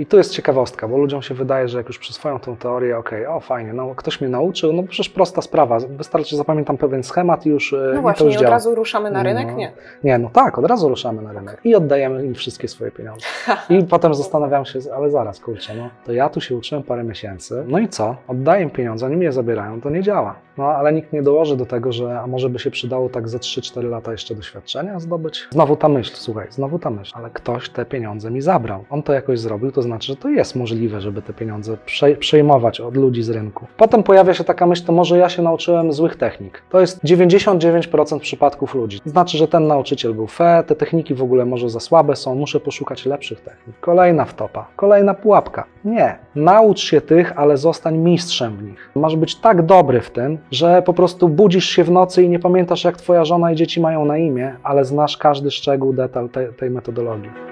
I tu jest ciekawostka, bo ludziom się wydaje, że jak już przyswoją tą teorię, okej, o fajnie, no ktoś mnie nauczył, no przecież prosta sprawa, wystarczy, że zapamiętam pewien schemat i już, e, i No to właśnie, już i od działa. razu ruszamy na rynek? No. Nie. Nie, no tak, od razu ruszamy na rynek i oddajemy im wszystkie swoje pieniądze. I potem zastanawiam się, ale zaraz, kurczę, no to ja tu się uczyłem parę miesięcy, no i co? Oddaję im pieniądze, oni mi je zabierają, to nie działa. No ale nikt nie dołoży do tego, że a może by się przydało tak za 3-4 lata jeszcze doświadczenia zdobyć. Znowu ta myśl, słuchaj, znowu ta myśl, ale ktoś te pieniądze mi zabrał. On to jakoś zrobił, to znaczy, że to jest możliwe, żeby te pieniądze prze- przejmować od ludzi z rynku. Potem pojawia się taka myśl, to może ja się nauczyłem złych technik. To jest 99% przypadków ludzi. Znaczy, że ten nauczyciel był fe, te techniki w ogóle może za słabe są, muszę poszukać lepszych technik. Kolejna wtopa, kolejna pułapka. Nie, naucz się tych, ale zostań mistrzem w nich. Masz być tak dobry w tym, że po prostu budzisz się w nocy i nie pamiętasz, jak twoja żona i dzieci mają na imię, ale znasz każdy szczegół, detal te, tej metodologii.